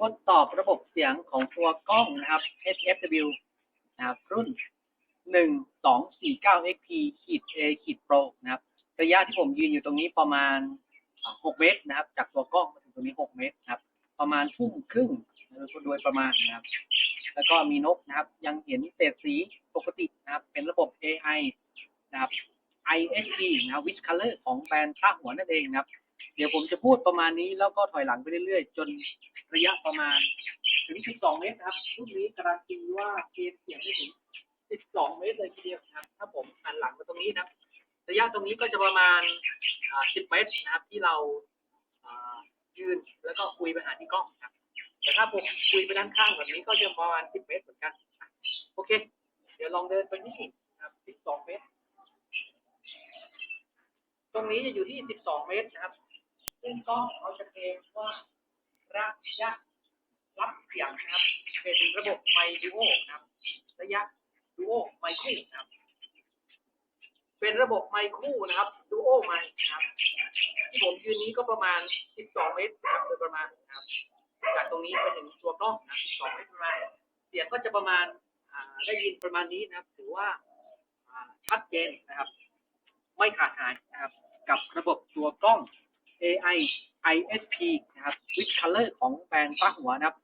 ทดสอบระบบเสียงของตัวกล้องนะครับ HFW นะครับ รุ่น 1249 XP ขีด A ขีด Pro นะครับ ระยะที่ผมยืนอยู่ตรงนี้ประมาณ 6 เมตรนะครับ จากตัวกล้องมาถึงตรงนี้ 6 เมตรนะครับ ประมาณทุ่มครึ่งโดยประมาณนะครับ แล้วก็มีนกนะครับ ยังเห็นเศษสีปกตินะครับ เป็นระบบ AI นะครับ ISP นะครับ Which Color ของแบรนด์ข้าหัวนั่นเองนะครับ เดี๋ยวผมจะพูดประมาณนี้แล้วก็ถอยหลังไปเรื่อยๆ จนระยะประมาณ ถึง 12 เมตรครับรุ่นนี้การันตีว่าเกณฑ์เสียงได้ถึง 12 เมตรเลยทีเดียวครับ ถ้าผมหันหลังมาตรงนี้นะระยะตรงนี้ก็จะประมาณ 10 เมตรนะครับ ที่เรายืนแล้วก็คุยไปหาที่กล้องนะครับ แต่ถ้าผมคุยไปด้านข้างแบบนี้ก็จะประมาณ 10 เมตรเหมือนกัน โอเค เดี๋ยวลองเดินไปนี่นะครับ 12 เมตร ตรงนี้จะอยู่ที่ 12 เมตรนะครับ ซึ่งกล้องเขาจะเกรงว่าระยะรับเสียงนะครับ เป็นระบบไมค์ดูโอนะครับระยะดูโอไมค์คู่นะครับเป็นระบบไมค์คู่นะครับดูโอไมค์นะครับที่ผมยืนนี้ก็ประมาณ 12 เมตรนะครับโดยประมาณนะครับ จากตรงนี้ไปถึงตัวกล้องนะ12 เมตรประมาณเสียงก็จะประมาณได้ยินประมาณนี้นะครับ ถือว่าชัดเจนนะครับ ไม่ขาดหายนะครับ กับระบบตัวกล้อง AI ISP นะครับ With Color ของแบรนด์ฟ้าหัวนะครับ